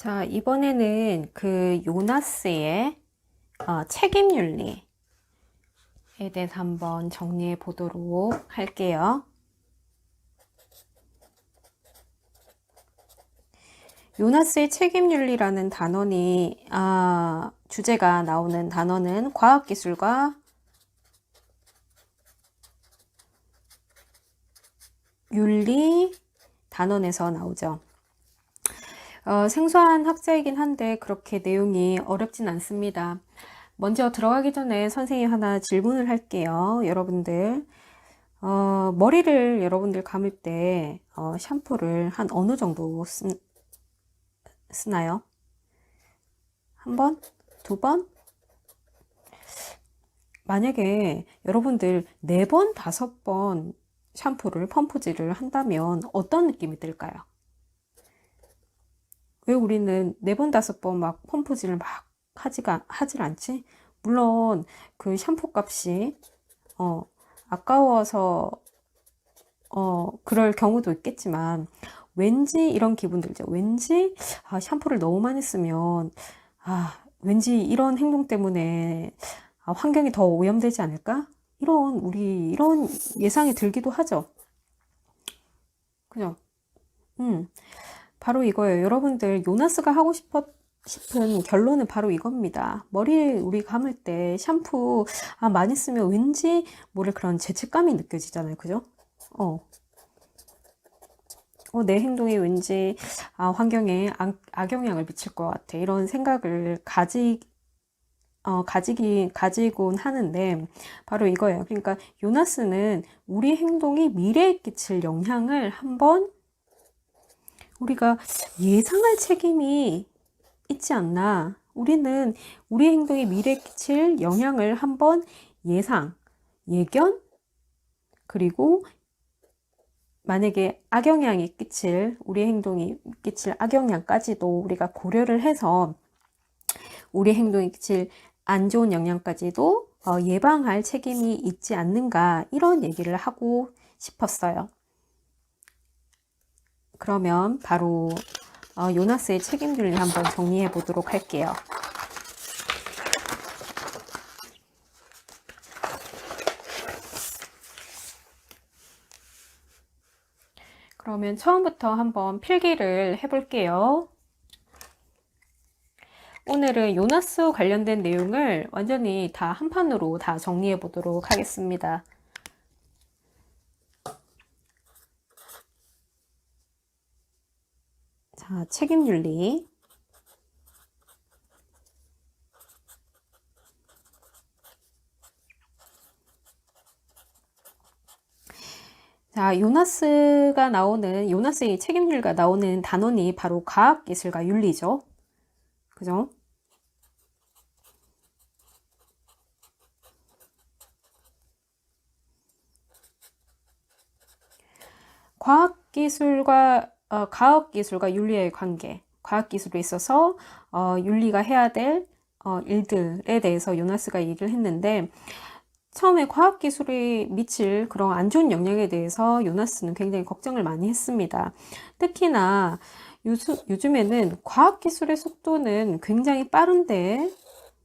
자, 이번에는 그 요나스의 어, 책임윤리에 대해서 한번 정리해 보도록 할게요. 요나스의 책임윤리라는 단원이 아, 주제가 나오는 단어는 과학기술과 윤리 단원에서 나오죠. 어, 생소한 학자이긴 한데 그렇게 내용이 어렵진 않습니다. 먼저 들어가기 전에 선생님 하나 질문을 할게요. 여러분들 어, 머리를 여러분들 감을 때 어, 샴푸를 한 어느 정도 쓰, 쓰나요? 한 번? 두 번? 만약에 여러분들 네 번, 다섯 번 샴푸를 펌프질을 한다면 어떤 느낌이 들까요? 왜 우리는 네 번, 다섯 번 막 펌프질을 막 하지가, 하질 않지? 물론 그 샴푸 값이, 어, 아까워서, 어, 그럴 경우도 있겠지만, 왠지 이런 기분 들죠. 왠지, 아, 샴푸를 너무 많이 쓰면, 아, 왠지 이런 행동 때문에 아, 환경이 더 오염되지 않을까? 이런, 우리, 이런 예상이 들기도 하죠. 그죠? 음. 바로 이거예요. 여러분들, 요나스가 하고 싶었, 싶은 결론은 바로 이겁니다. 머리 우리 감을 때 샴푸, 아, 많이 쓰면 왠지 모를 그런 죄책감이 느껴지잖아요. 그죠? 어. 어, 내 행동이 왠지, 아, 환경에 악, 악영향을 미칠 것 같아. 이런 생각을 가지, 어, 가지기, 가지곤 하는데, 바로 이거예요. 그러니까, 요나스는 우리 행동이 미래에 끼칠 영향을 한번 우리가 예상할 책임이 있지 않나. 우리는 우리 행동이 미래에 끼칠 영향을 한번 예상, 예견, 그리고 만약에 악영향이 끼칠, 우리 행동이 끼칠 악영향까지도 우리가 고려를 해서 우리 행동이 끼칠 안 좋은 영향까지도 어, 예방할 책임이 있지 않는가, 이런 얘기를 하고 싶었어요. 그러면 바로 어, 요나스의 책임들을 한번 정리해 보도록 할게요. 그러면 처음부터 한번 필기를 해볼게요. 오늘은 요나스 관련된 내용을 완전히 다 한 판으로 다 정리해 보도록 하겠습니다. 자, 책임윤리. 자, 요나스가 나오는, 요나스의 책임률가 나오는 단원이 바로 과학기술과 윤리죠. 그죠? 과학기술과 어, 과학기술과 윤리의 관계, 과학기술에 있어서 어, 윤리가 해야 될 어, 일들에 대해서 요나스가 얘기를 했는데 처음에 과학기술이 미칠 그런 안 좋은 영향에 대해서 요나스는 굉장히 걱정을 많이 했습니다. 특히나 요즘, 요즘에는 과학기술의 속도는 굉장히 빠른데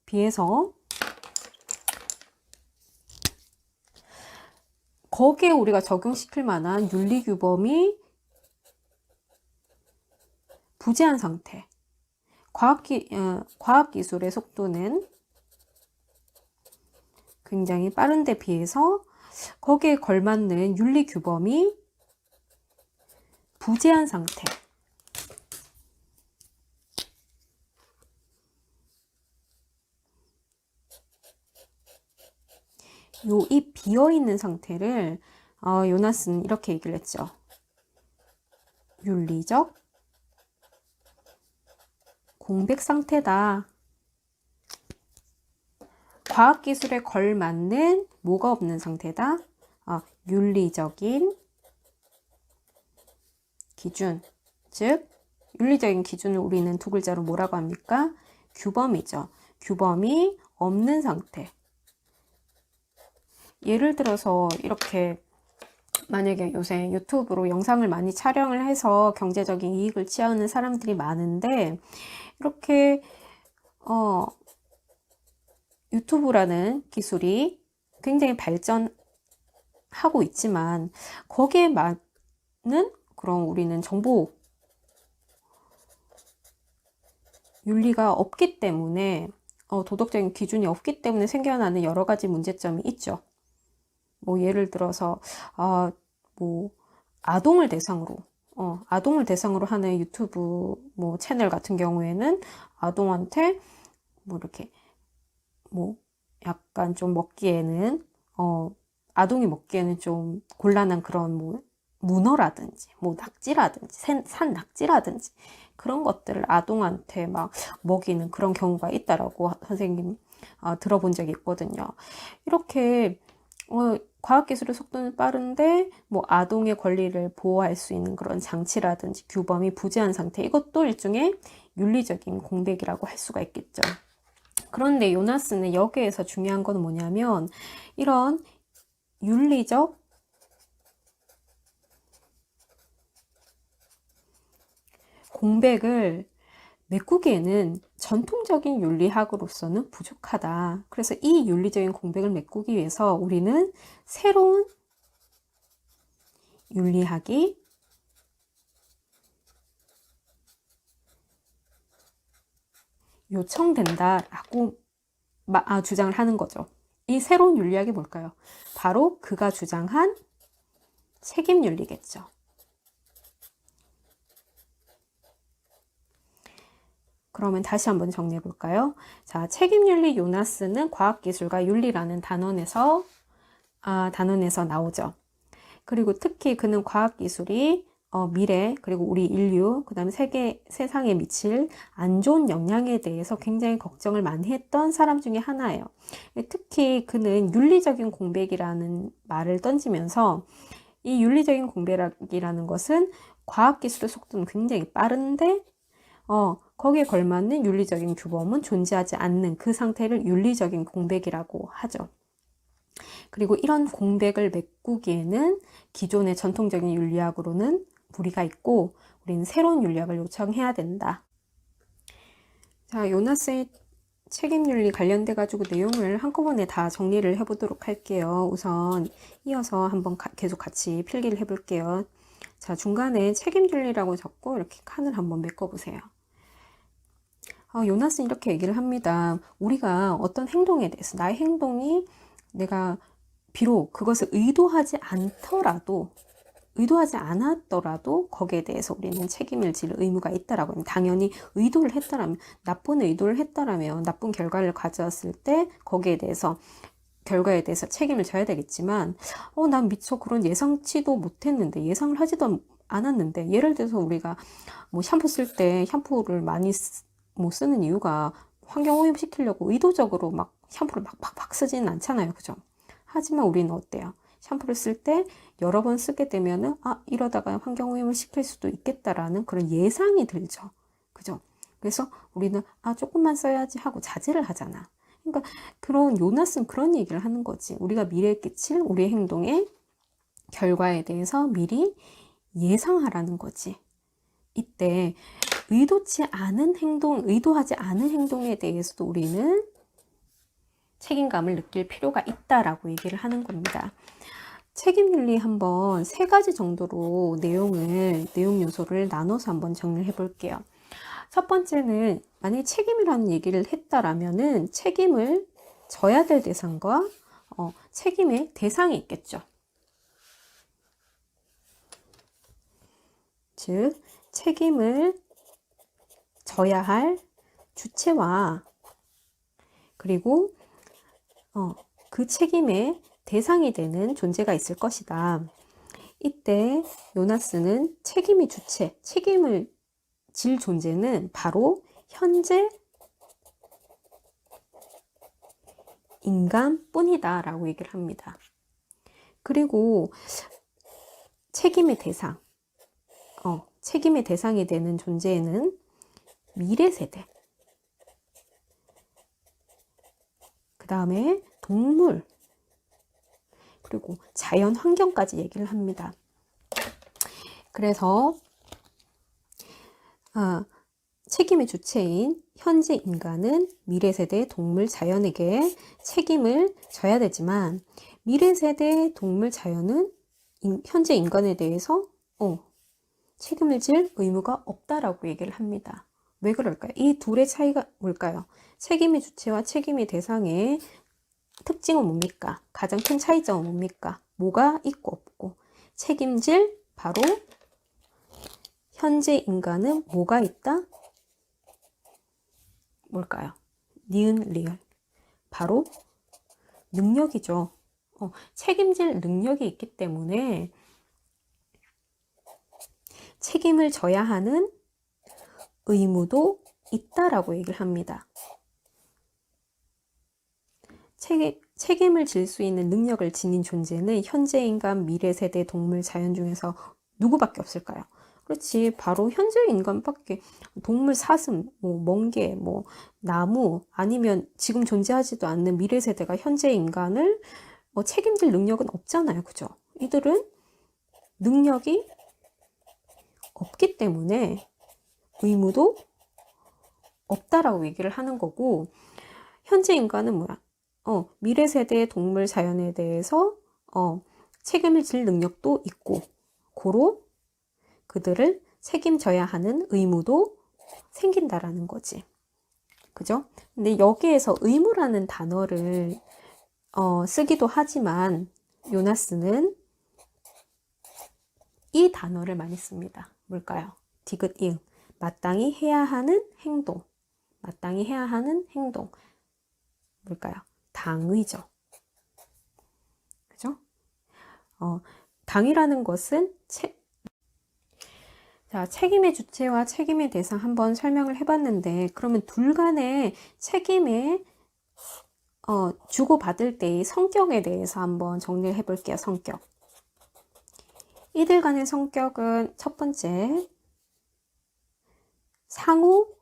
비해서 거기에 우리가 적용시킬 만한 윤리규범이 부재한 상태. 과학기, 어, 과학기술의 속도는 굉장히 빠른데 비해서 거기에 걸맞는 윤리 규범이 부재한 상태. 요이 비어 있는 상태를 어, 요나스는 이렇게 얘기를 했죠. 윤리적 공백 상태다. 과학기술에 걸맞는 뭐가 없는 상태다. 어, 윤리적인 기준, 즉 윤리적인 기준을 우리는 두 글자로 뭐라고 합니까? 규범이죠. 규범이 없는 상태. 예를 들어서 이렇게 만약에 요새 유튜브로 영상을 많이 촬영을 해서 경제적인 이익을 취하는 사람들이 많은데 이렇게 어 유튜브라는 기술이 굉장히 발전하고 있지만 거기에 맞는 그런 우리는 정보 윤리가 없기 때문에 어, 도덕적인 기준이 없기 때문에 생겨나는 여러 가지 문제점이 있죠. 뭐 예를 들어서 아, 뭐 아동을 대상으로 어, 아동을 대상으로 하는 유튜브 뭐 채널 같은 경우에는 아동한테 뭐 이렇게 뭐 약간 좀 먹기에는 어 아동이 먹기에는 좀 곤란한 그런 뭐 문어라든지 뭐 낙지라든지 산, 산 낙지라든지 그런 것들을 아동한테 막 먹이는 그런 경우가 있다라고 선생님 어, 들어본 적이 있거든요. 이렇게 어, 과학기술의 속도는 빠른데 뭐 아동의 권리를 보호할 수 있는 그런 장치라든지 규범이 부재한 상태 이것도 일종의 윤리적인 공백이라고 할 수가 있겠죠. 그런데 요나스는 여기에서 중요한 건 뭐냐면 이런 윤리적 공백을 메꾸기에는 전통적인 윤리학으로서는 부족하다. 그래서 이 윤리적인 공백을 메꾸기 위해서 우리는 새로운 윤리학이 요청된다라고 아, 주장을 하는 거죠. 이 새로운 윤리학이 뭘까요? 바로 그가 주장한 책임 윤리겠죠. 그러면 다시 한번 정리해 볼까요? 자, 책임윤리 요나스는 과학기술과 윤리라는 단원에서, 아, 단원에서 나오죠. 그리고 특히 그는 과학기술이 어, 미래, 그리고 우리 인류, 그 다음에 세계, 세상에 미칠 안 좋은 영향에 대해서 굉장히 걱정을 많이 했던 사람 중에 하나예요. 특히 그는 윤리적인 공백이라는 말을 던지면서 이 윤리적인 공백이라는 것은 과학기술의 속도는 굉장히 빠른데, 어, 거기에 걸맞는 윤리적인 규범은 존재하지 않는 그 상태를 윤리적인 공백이라고 하죠. 그리고 이런 공백을 메꾸기에는 기존의 전통적인 윤리학으로는 무리가 있고 우리는 새로운 윤리학을 요청해야 된다. 자, 요나스의 책임윤리 관련돼 가지고 내용을 한꺼번에 다 정리를 해보도록 할게요. 우선 이어서 한번 가, 계속 같이 필기를 해볼게요. 자, 중간에 책임윤리라고 적고 이렇게 칸을 한번 메꿔보세요. 어, 요나스는 이렇게 얘기를 합니다. 우리가 어떤 행동에 대해서 나의 행동이 내가 비록 그것을 의도하지 않더라도 의도하지 않았더라도 거기에 대해서 우리는 책임을 질 의무가 있다라고 합니다. 당연히 의도를 했다라면 나쁜 의도를 했다라면 나쁜 결과를 가져왔을 때 거기에 대해서 결과에 대해서 책임을 져야 되겠지만 어 난 미처 그런 예상치도 못했는데 예상을 하지도 않았는데 예를 들어서 우리가 뭐 샴푸 쓸 때 샴푸를 많이 못 쓰는 이유가 환경 오염시키려고 의도적으로 막 샴푸를 막 팍팍 쓰지는 않잖아요. 그죠? 하지만 우리는 어때요? 샴푸를 쓸 때 여러 번 쓰게 되면은 아 이러다가 환경 오염을 시킬 수도 있겠다라는 그런 예상이 들죠. 그죠? 그래서 우리는 아 조금만 써야지 하고 자제를 하잖아. 그러니까 그런 요나스는 그런 얘기를 하는 거지. 우리가 미래에 끼칠 우리의 행동의 결과에 대해서 미리 예상하라는 거지. 이때 의도치 않은 행동, 의도하지 않은 행동에 대해서도 우리는 책임감을 느낄 필요가 있다라고 얘기를 하는 겁니다. 책임윤리 한번 세 가지 정도로 내용을, 내용 요소를 나눠서 한번 정리를 해볼게요. 첫 번째는 만약에 책임이라는 얘기를 했다라면은 책임을 져야 될 대상과 어, 책임의 대상이 있겠죠. 즉, 책임을 져야 할 주체와 그리고 어, 그 책임의 대상이 되는 존재가 있을 것이다. 이때 요나스는 책임이 주체, 책임을 질 존재는 바로 현재 인간뿐이다 라고 얘기를 합니다. 그리고 책임의 대상, 어, 책임의 대상이 되는 존재에는 미래 세대, 그 다음에 동물, 그리고 자연 환경까지 얘기를 합니다. 그래서 아, 책임의 주체인 현재 인간은 미래 세대 동물 자연에게 책임을 져야 되지만 미래 세대 동물 자연은 인- 현재 인간에 대해서 어, 책임을 질 의무가 없다라고 얘기를 합니다. 왜 그럴까요? 이 둘의 차이가 뭘까요? 책임의 주체와 책임의 대상의 특징은 뭡니까? 가장 큰 차이점은 뭡니까? 뭐가 있고 없고 책임질 바로 현재 인간은 뭐가 있다? 뭘까요? 니은 리을 바로 능력이죠. 어, 책임질 능력이 있기 때문에 책임을 져야 하는 의무도 있다라고 얘기를 합니다. 책임, 책임을 질 수 있는 능력을 지닌 존재는 현재 인간, 미래 세대, 동물, 자연 중에서 누구밖에 없을까요? 그렇지. 바로 현재 인간밖에 동물 사슴, 뭐 멍게, 뭐 나무 아니면 지금 존재하지도 않는 미래 세대가 현재 인간을 뭐 책임질 능력은 없잖아요. 그죠? 이들은 능력이 없기 때문에 의무도 없다라고 얘기를 하는 거고 현재 인간은 뭐야? 어, 미래 세대의 동물 자연에 대해서 어, 책임을 질 능력도 있고 고로 그들을 책임져야 하는 의무도 생긴다라는 거지. 그죠? 근데 여기에서 의무라는 단어를 어, 쓰기도 하지만 요나스는 이 단어를 많이 씁니다. 뭘까요? 디귿 이응. 마땅히 해야 하는 행동. 마땅히 해야 하는 행동. 뭘까요? 당의죠. 그죠? 어, 당이라는 것은 책, 자, 책임의 주체와 책임의 대상 한번 설명을 해봤는데, 그러면 둘 간의 책임의 어, 주고받을 때의 성격에 대해서 한번 정리를 해볼게요. 성격. 이들 간의 성격은 첫 번째, 상호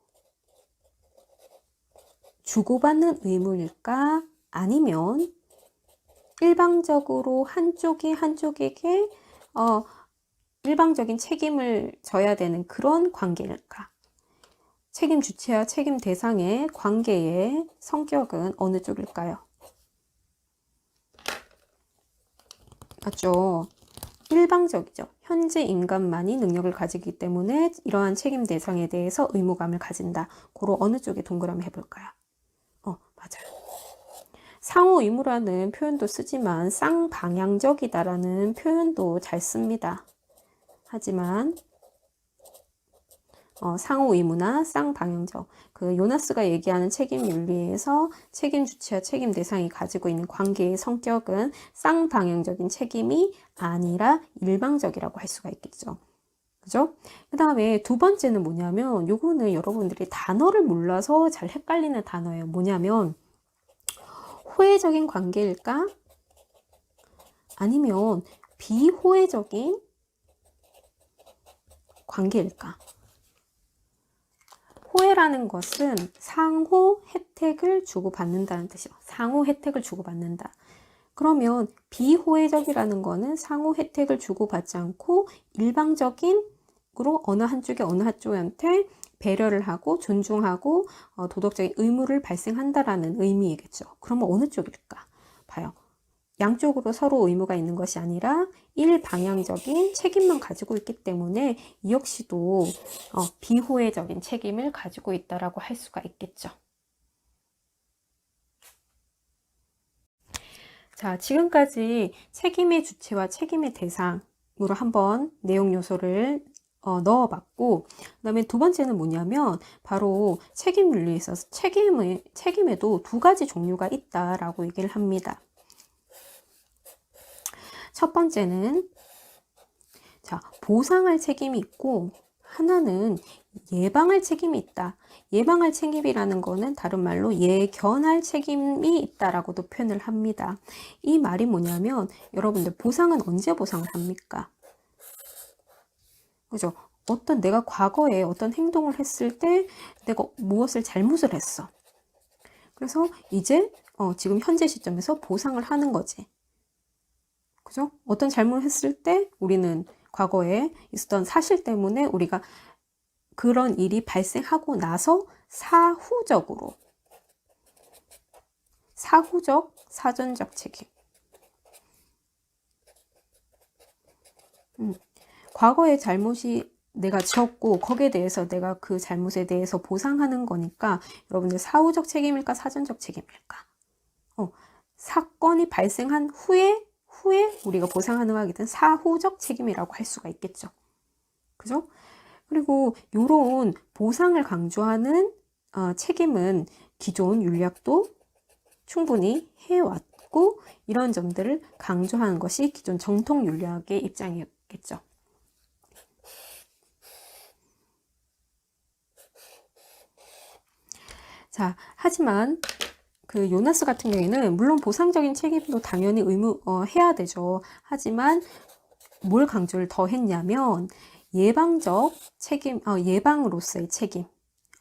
주고받는 의무일까? 아니면 일방적으로 한쪽이 한쪽에게 어, 일방적인 책임을 져야 되는 그런 관계일까? 책임 주체와 책임 대상의 관계의 성격은 어느 쪽일까요? 맞죠? 일방적이죠. 현재 인간만이 능력을 가지기 때문에 이러한 책임 대상에 대해서 의무감을 가진다. 고로 어느 쪽에 동그라미 해볼까요? 어, 맞아요. 상호 의무라는 표현도 쓰지만 쌍방향적이다라는 표현도 잘 씁니다. 하지만 어, 상호 의무나 쌍방향적 그 요나스가 얘기하는 책임 윤리에서 책임 주체와 책임 대상이 가지고 있는 관계의 성격은 쌍방향적인 책임이 아니라 일방적이라고 할 수가 있겠죠. 그죠? 그 다음에 두 번째는 뭐냐면 요거는 여러분들이 단어를 몰라서 잘 헷갈리는 단어예요. 뭐냐면 호혜적인 관계일까? 아니면 비호혜적인 관계일까? 호혜라는 것은 상호 혜택을 주고받는다는 뜻이요. 상호 혜택을 주고받는다. 그러면 비호혜적이라는 거는 상호 혜택을 주고받지 않고 일방적인으로 어느 한쪽이 어느 한쪽한테 배려를 하고 존중하고 어, 도덕적인 의무를 발생한다라는 의미이겠죠. 그러면 어느 쪽일까? 봐요. 양쪽으로 서로 의무가 있는 것이 아니라 일방향적인 책임만 가지고 있기 때문에 이 역시도 어, 비호혜적인 책임을 가지고 있다라고 할 수가 있겠죠. 자, 지금까지 책임의 주체와 책임의 대상으로 한번 내용 요소를 어, 넣어봤고, 그 다음에 두 번째는 뭐냐면, 바로 책임 윤리에 있어서 책임의, 책임에도 두 가지 종류가 있다라고 얘기를 합니다. 첫 번째는, 자, 보상할 책임이 있고, 하나는 예방할 책임이 있다. 예방할 책임이라는 거는 다른 말로 예견할 책임이 있다라고도 표현을 합니다. 이 말이 뭐냐면, 여러분들 보상은 언제 보상을 합니까? 그죠? 어떤 내가 과거에 어떤 행동을 했을 때 내가 무엇을 잘못을 했어. 그래서 이제 어, 지금 현재 시점에서 보상을 하는 거지. 그죠? 어떤 잘못을 했을 때 우리는 과거에 있었던 사실 때문에 우리가 그런 일이 발생하고 나서 사후적으로 사후적 사전적 책임 음, 과거의 잘못이 내가 지었고 거기에 대해서 내가 그 잘못에 대해서 보상하는 거니까 여러분들 사후적 책임일까 사전적 책임일까 어, 사건이 발생한 후에 후에 우리가 보상하는 거하기든 사후적 책임이라고 할 수가 있겠죠 그죠? 그리고 이런 보상을 강조하는 어, 책임은 기존 윤리학도 충분히 해왔고 이런 점들을 강조하는 것이 기존 정통 윤리학의 입장이었겠죠. 자, 하지만 그 요나스 같은 경우에는 물론 보상적인 책임도 당연히 의무 어, 해야 되죠. 하지만 뭘 강조를 더 했냐면 예방적 책임, 어, 예방으로서의 책임,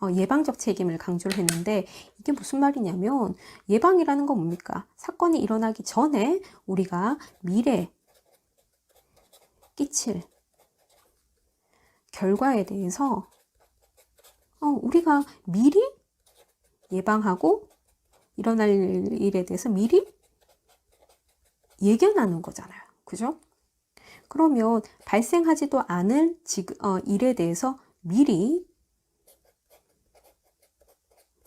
어, 예방적 책임을 강조를 했는데 이게 무슨 말이냐면 예방이라는 건 뭡니까? 사건이 일어나기 전에 우리가 미래 끼칠 결과에 대해서 어, 우리가 미리 예방하고 일어날 일에 대해서 미리 예견하는 거잖아요. 그죠? 그러면 발생하지도 않을 지금, 어, 일에 대해서 미리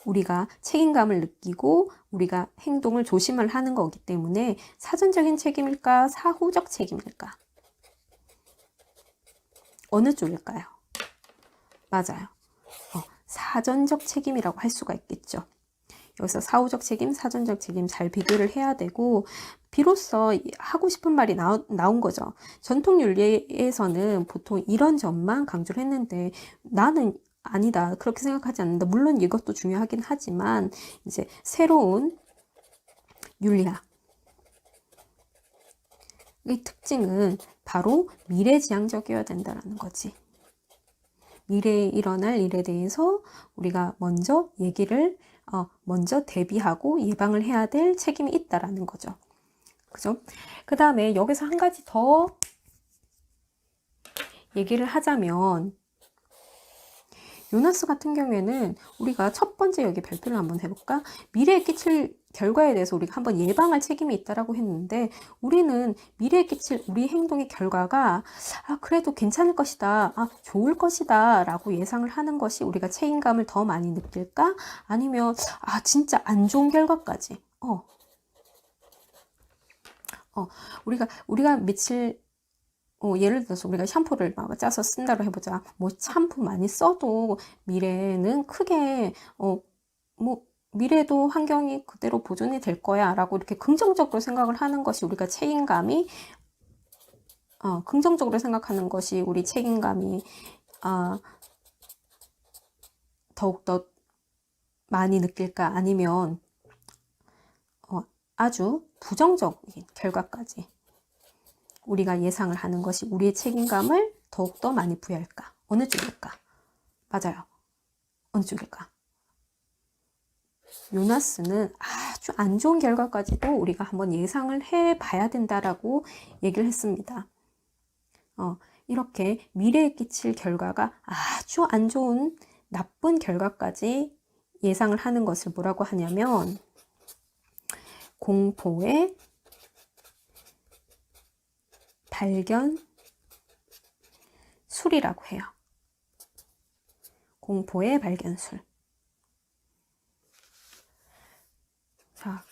우리가 책임감을 느끼고 우리가 행동을 조심을 하는 거기 때문에 사전적인 책임일까 사후적 책임일까 어느 쪽일까요? 맞아요. 어, 사전적 책임이라고 할 수가 있겠죠. 여기서 사후적 책임, 사전적 책임 잘 비교를 해야 되고 비로소 하고 싶은 말이 나오, 나온 거죠. 전통 윤리에서는 보통 이런 점만 강조를 했는데 나는 아니다. 그렇게 생각하지 않는다. 물론 이것도 중요하긴 하지만 이제 새로운 윤리학 의 특징은 바로 미래지향적이어야 된다는 거지. 미래에 일어날 일에 대해서 우리가 먼저 얘기를 어, 먼저 대비하고 예방을 해야 될 책임이 있다라는 거죠. 그죠? 그 다음에 여기서 한 가지 더 얘기를 하자면 요나스 같은 경우에는 우리가 첫 번째 여기 발표를 한번 해볼까? 미래에 끼칠 결과에 대해서 우리가 한번 예방할 책임이 있다라고 했는데 우리는 미래에 끼칠 우리 행동의 결과가 아 그래도 괜찮을 것이다 아 좋을 것이다 라고 예상을 하는 것이 우리가 책임감을 더 많이 느낄까? 아니면 아 진짜 안 좋은 결과까지? 어. 어, 우리가, 우리가 며칠, 어, 예를 들어서 우리가 샴푸를 막 짜서 쓴다고 해보자. 뭐 샴푸 많이 써도 미래는 크게, 어, 뭐, 미래도 환경이 그대로 보존이 될 거야 라고 이렇게 긍정적으로 생각을 하는 것이 우리가 책임감이 어, 긍정적으로 생각하는 것이 우리 책임감이 어, 더욱더 많이 느낄까? 아니면 어, 아주 부정적인 결과까지 우리가 예상을 하는 것이 우리의 책임감을 더욱더 많이 부여할까? 어느 쪽일까? 맞아요. 어느 쪽일까 요나스는 아주 안 좋은 결과까지도 우리가 한번 예상을 해 봐야 된다라고 얘기를 했습니다. 어, 이렇게 미래에 끼칠 결과가 아주 안 좋은 나쁜 결과까지 예상을 하는 것을 뭐라고 하냐면 공포의 발견 술이라고 해요. 공포의 발견술. 자,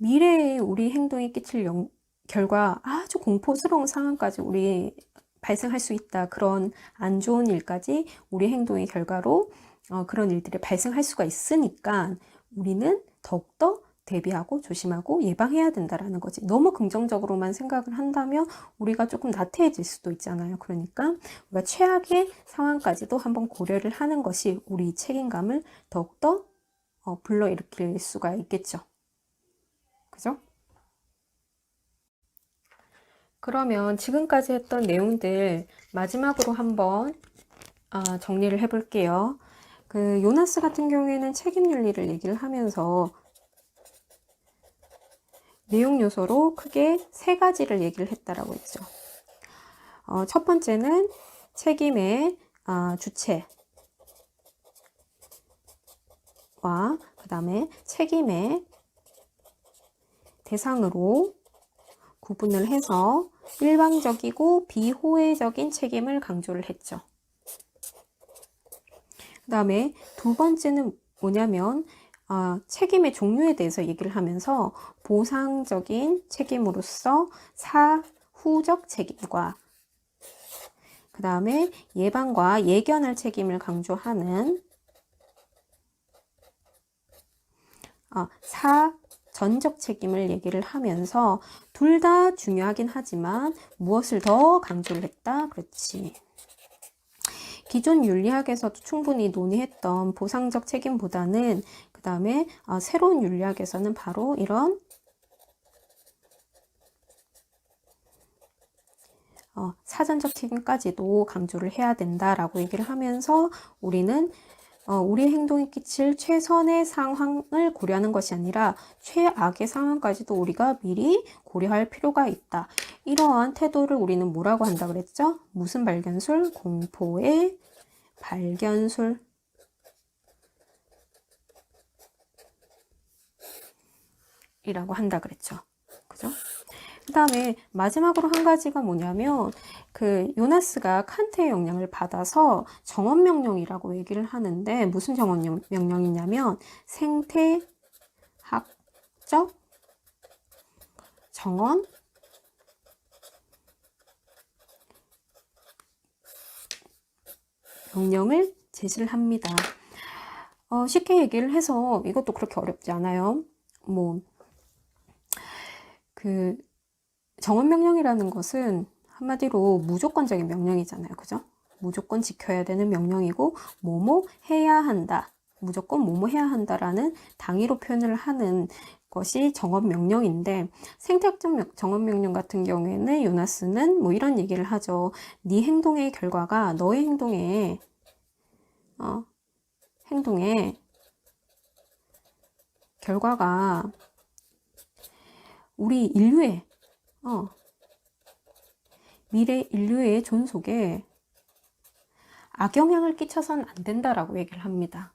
미래에 우리 행동이 끼칠 영, 결과 아주 공포스러운 상황까지 우리 발생할 수 있다. 그런 안 좋은 일까지 우리 행동의 결과로 어, 그런 일들이 발생할 수가 있으니까 우리는 더욱더 대비하고 조심하고 예방해야 된다라는 거지. 너무 긍정적으로만 생각을 한다면 우리가 조금 나태해질 수도 있잖아요. 그러니까 우리가 최악의 상황까지도 한번 고려를 하는 것이 우리 책임감을 더욱더 어, 불러일으킬 수가 있겠죠. 그죠? 그러면 지금까지 했던 내용들 마지막으로 한번 어, 정리를 해볼게요. 그 요나스 같은 경우에는 책임 윤리를 얘기를 하면서 내용 요소로 크게 세 가지를 얘기를 했다라고 했죠. 어, 첫 번째는 책임의 아, 주체와 그 다음에 책임의 대상으로 구분을 해서 일방적이고 비호혜적인 책임을 강조를 했죠. 그 다음에 두 번째는 뭐냐면 아, 책임의 종류에 대해서 얘기를 하면서 보상적인 책임으로서 사후적 책임과 그 다음에 예방과 예견할 책임을 강조하는 아, 사 전적 책임을 얘기를 하면서 둘 다 중요하긴 하지만 무엇을 더 강조를 했다? 그렇지. 기존 윤리학에서도 충분히 논의했던 보상적 책임보다는 그 다음에 어, 새로운 윤리학에서는 바로 이런 어, 사전적 책임까지도 강조를 해야 된다라고 얘기를 하면서 우리는 어, 우리 행동에 끼칠 최선의 상황을 고려하는 것이 아니라 최악의 상황까지도 우리가 미리 고려할 필요가 있다. 이러한 태도를 우리는 뭐라고 한다 그랬죠? 무슨 발견술? 공포의 발견술. 이라고 한다 그랬죠. 그죠? 그 다음에 마지막으로 한 가지가 뭐냐면 그 요나스가 칸트의 영향을 받아서 정원 명령이라고 얘기를 하는데 무슨 정원 명령이냐면 생태학적 정원 명령을 제시를 합니다. 어, 쉽게 얘기를 해서 이것도 그렇게 어렵지 않아요. 뭐, 그, 정원명령이라는 것은 한마디로 무조건적인 명령이잖아요. 그죠? 무조건 지켜야 되는 명령이고, 뭐뭐 해야 한다. 무조건 뭐뭐 해야 한다라는 당위로 표현을 하는 것이 정원명령인데 생태학적 정원명령 같은 경우에는 요나스는 뭐 이런 얘기를 하죠. 네 행동의 결과가 너의 행동에 어, 행동의 결과가 우리 인류의 어, 미래 인류의 존속에 악영향을 끼쳐서는 안 된다라고 얘기를 합니다.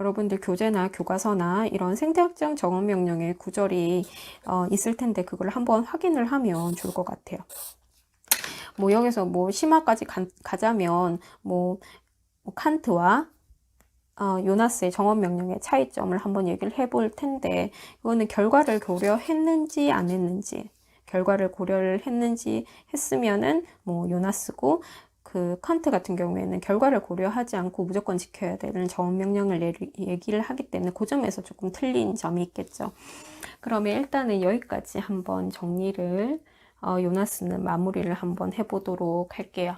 여러분들 교재나 교과서나 이런 생태학적 정원 명령의 구절이 어, 있을 텐데 그걸 한번 확인을 하면 좋을 것 같아요. 뭐 여기서 뭐 심화까지 가, 자면뭐 뭐 칸트와 어, 요나스의 정원 명령의 차이점을 한번 얘기를 해볼 텐데 이거는 결과를 고려했는지 안 했는지 결과를 고려를 했는지 했으면은 뭐 요나스고 그 칸트 같은 경우에는 결과를 고려하지 않고 무조건 지켜야 되는 정원 명령을 얘기를 하기 때문에 그 점에서 조금 틀린 점이 있겠죠. 그러면 일단은 여기까지 한번 정리를 어, 요나스는 마무리를 한번 해보도록 할게요.